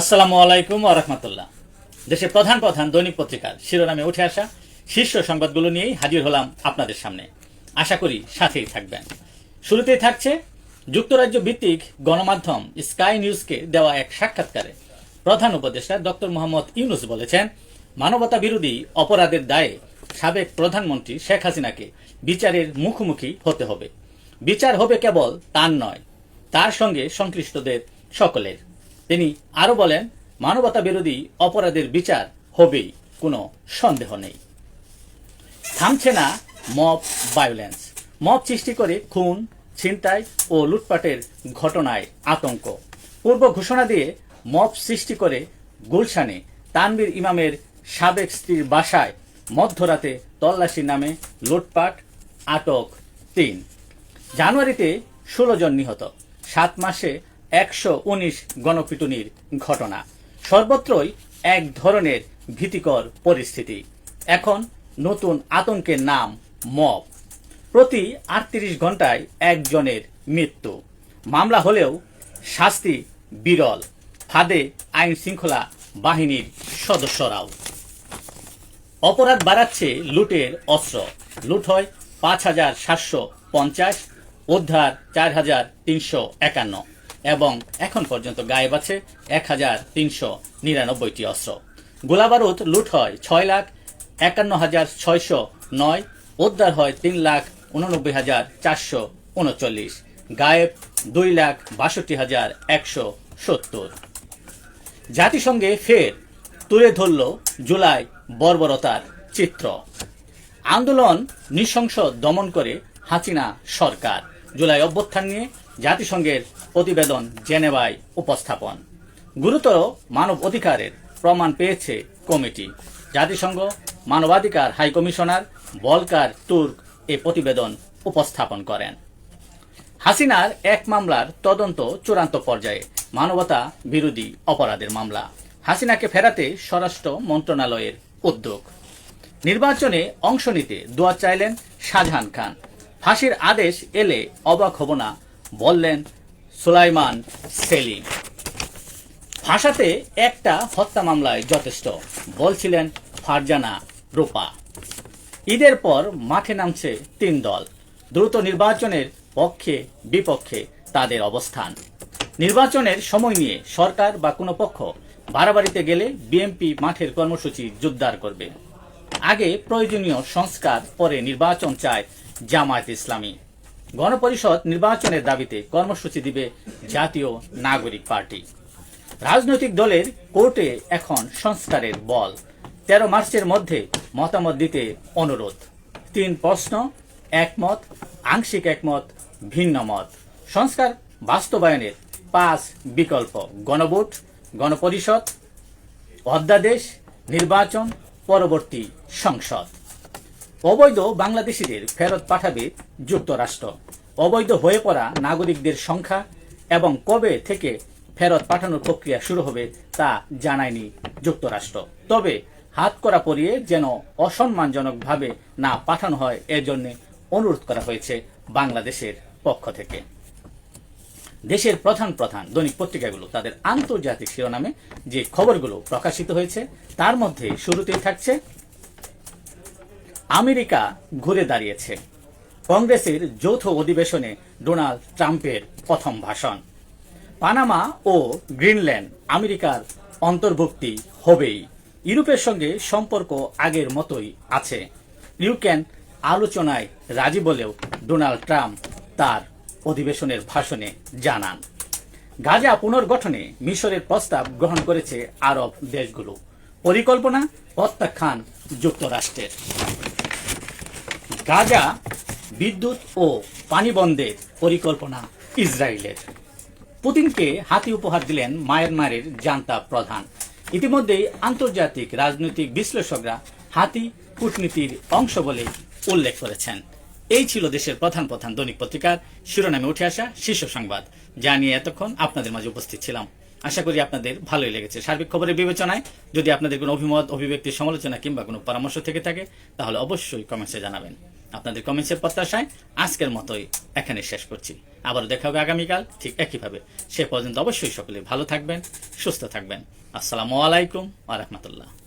আসসালামু আলাইকুম আরহামতুল্লাহ দেশের প্রধান প্রধান দৈনিক পত্রিকার শিরোনামে উঠে আসা শীর্ষ সংবাদগুলো নিয়েই হাজির হলাম আপনাদের সামনে। আশা করি সাথেই থাকবেন। শুরুতেই থাকছে যুক্তরাজ্য ভিত্তিক গণমাধ্যম স্কাই নিউজকে দেওয়া এক সাক্ষাৎকারে। প্রধান উপদেষ্টা ডক্টর মোহাম্মদ ইউনুস বলেছেন, মানবতা বিরোধী অপরাধের দায়ে সাবেক প্রধানমন্ত্রী শেখ হাসিনাকে বিচারের মুখোমুখি হতে হবে। বিচার হবে কেবল তার নয়, তার সঙ্গে সংশ্লিষ্টদের সকলের। তিনি আরও বলেন, মানবতা বিরোধী অপরাধের বিচার হবেই, কোনো সন্দেহ নেই। থামছে না মব ভায়োলেন্স। মব সৃষ্টি করে খুন, ছিনতাই ও লুটপাটের ঘটনায় আতঙ্ক। পূর্ব ঘোষণা দিয়ে মব সৃষ্টি করে গুলশানে তানবীর ইমামের সাবেক স্ত্রীর বাসায় মধ্যরাতে তল্লাশি নামে লুটপাট, আটক তিন। জানুয়ারিতে ষোলো জন নিহত। সাত মাসে একশো উনিশ গণপিটুনির ঘটনা। সর্বত্রই এক ধরনের ভীতিকর পরিস্থিতি। এখন নতুন আতঙ্কের নাম মব। প্রতি আটত্রিশ ঘন্টায় একজনের মৃত্যু। মামলা হলেও শাস্তি বিরল। ফাঁদে আইন শৃঙ্খলা বাহিনীর সদস্যরাও। অপরাধ বাড়াচ্ছে লুটের অস্ত্র। লুট হয় পাঁচ হাজার সাতশো পঞ্চাশ, উদ্ধার চার হাজার তিনশো একান্ন। এবং এখন পর্যন্ত গায়েব আছে এক হাজার তিনশো নিরানব্বইটি অস্ত্র। গোলাবারুদ লুট হয় ছয় লাখ একান্ন হাজার ছয়শো নয়, উদ্ধার হয় তিন লাখ উননব্বই হাজার চারশো উনচল্লিশ, গায়েব দুই লাখ বাষট্টি হাজার একশো সত্তর। জাতিসংঘে ফের তুলে ধরল জুলাই বর্বরতার চিত্র। আন্দোলন নৃশংস দমন করে হাসিনা সরকার। জুলাই অভ্যুত্থান নিয়ে জাতিসংঘের প্রতিবেদন জেনেভায় উপস্থাপন। গুরুতর মানব অধিকারের প্রমাণ পেয়েছে কমিটি। জাতিসংঘ মানবাধিকার হাই কমিশনার বলকার তুর্ক এ প্রতিবেদন উপস্থাপন করেন। হাসিনার এক মামলার তদন্ত চূড়ান্ত পর্যায়ে মানবতা বিরোধী অপরাধের মামলা। হাসিনাকে ফেরাতে স্বরাষ্ট্র মন্ত্রণালয়ের উদ্যোগ। নির্বাচনে অংশ নিতে দোয়া চাইলেন শাহজাহান খান। ফাঁসির আদেশ এলে অবাক হব না বললেন, সুলাইমান সেলিম। ভাষাতে একটা হত্যা মামলায় যথেষ্ট, বলছিলেন ফারজানা রূপা। ঈদের পর মাঠে নামছে তিন দল, দ্রুত নির্বাচনের পক্ষে বিপক্ষে তাদের অবস্থান। নির্বাচনের সময় নিয়ে সরকার বা কোনো পক্ষ বাড়াবাড়িতে গেলে বিএনপি মাঠের কর্মসূচি জোরদার করবে। আগে প্রয়োজনীয় সংস্কার পরে নির্বাচন চায় জামায়াত ইসলামী। গণপরিষদ নির্বাচনের দাবিতে কর্মসূচি দিবে জাতীয় নাগরিক পার্টি। রাজনৈতিক দলের কোর্টে এখন সংস্কারের বল। তেরো মার্চের মধ্যে মতামত দিতে অনুরোধ। তিন প্রশ্ন, একমত, আংশিক একমত, ভিন্ন মত। সংস্কার বাস্তবায়নের পাঁচ বিকল্প। গণভোট, গণপরিষদ, অধ্যাদেশ, নির্বাচন, পরবর্তী সংসদ। অবৈধ বাংলাদেশিদের ফেরত পাঠাবে যুক্তরাষ্ট্র। অবৈধ হয়ে পড়া নাগরিকদের সংখ্যা এবং কবে থেকে ফেরত পাঠানোর প্রক্রিয়া শুরু হবে তা জানায়নি যুক্তরাষ্ট্র। তবে হাত করা পরিয়ে যেন অসম্মানজনকভাবে না পাঠানো হয়, এজন্য অনুরোধ করা হয়েছে বাংলাদেশের পক্ষ থেকে। দেশের প্রধান প্রধান দৈনিক পত্রিকাগুলো তাদের আন্তর্জাতিক শিরোনামে যে খবরগুলো প্রকাশিত হয়েছে, তার মধ্যে শুরুতেই থাকছে আমেরিকা ঘুরে দাঁড়িয়েছে। কংগ্রেসের যৌথ অধিবেশনে ডোনাল্ড ট্রাম্পের প্রথম ভাষণ। পানামা ও গ্রিনল্যান্ড আমেরিকার অন্তর্ভুক্তি হবেই। ইউরোপের সঙ্গে সম্পর্ক আগের মতোই আছে। ইউক্যান আলোচনায় রাজি বলেও ডোনাল্ড ট্রাম্প তার অধিবেশনের ভাষণে জানান। গাজা পুনর্গঠনে মিশরের প্রস্তাব গ্রহণ করেছে আরব দেশগুলো। পরিকল্পনা, প্রত্যাখ্যান যুক্তরাষ্ট্রের। গাজা, বিদ্যুৎ ও পানি বন্ধের পরিকল্পনা ইসরায়েলের। পুতিনকে হাতি উপহার দিলেন মায়ানমারের জান্তা প্রধান। ইতিমধ্যেই আন্তর্জাতিক রাজনৈতিক বিশ্লেষকরা হাতি কূটনীতির অংশ বলে উল্লেখ করেছেন। এই ছিল দেশের প্রধান প্রধান দৈনিক পত্রিকার শিরোনামে উঠে আসা শীর্ষ সংবাদ। যা নিয়ে এতক্ষণ আপনাদের মাঝে উপস্থিত ছিলাম। আশা করি আপনাদের ভালোই লেগেছে। সার্বিক খবরের বিবেচনায় যদি আপনাদের কোনো অভিমত, অভিব্যক্তি, সমালোচনা কিংবা কোনো পরামর্শ থেকে থাকে, তাহলে অবশ্যই কমেন্টসে জানাবেন। আপনাদের কমেন্টসের প্রত্যাশায় আজকের মতোই এখানে শেষ করছি। আবারও দেখা হবে আগামীকাল ঠিক একইভাবে। সে পর্যন্ত অবশ্যই সকলে ভালো থাকবেন, সুস্থ থাকবেন। আসসালামু আলাইকুম আ রহমতুল্লাহ।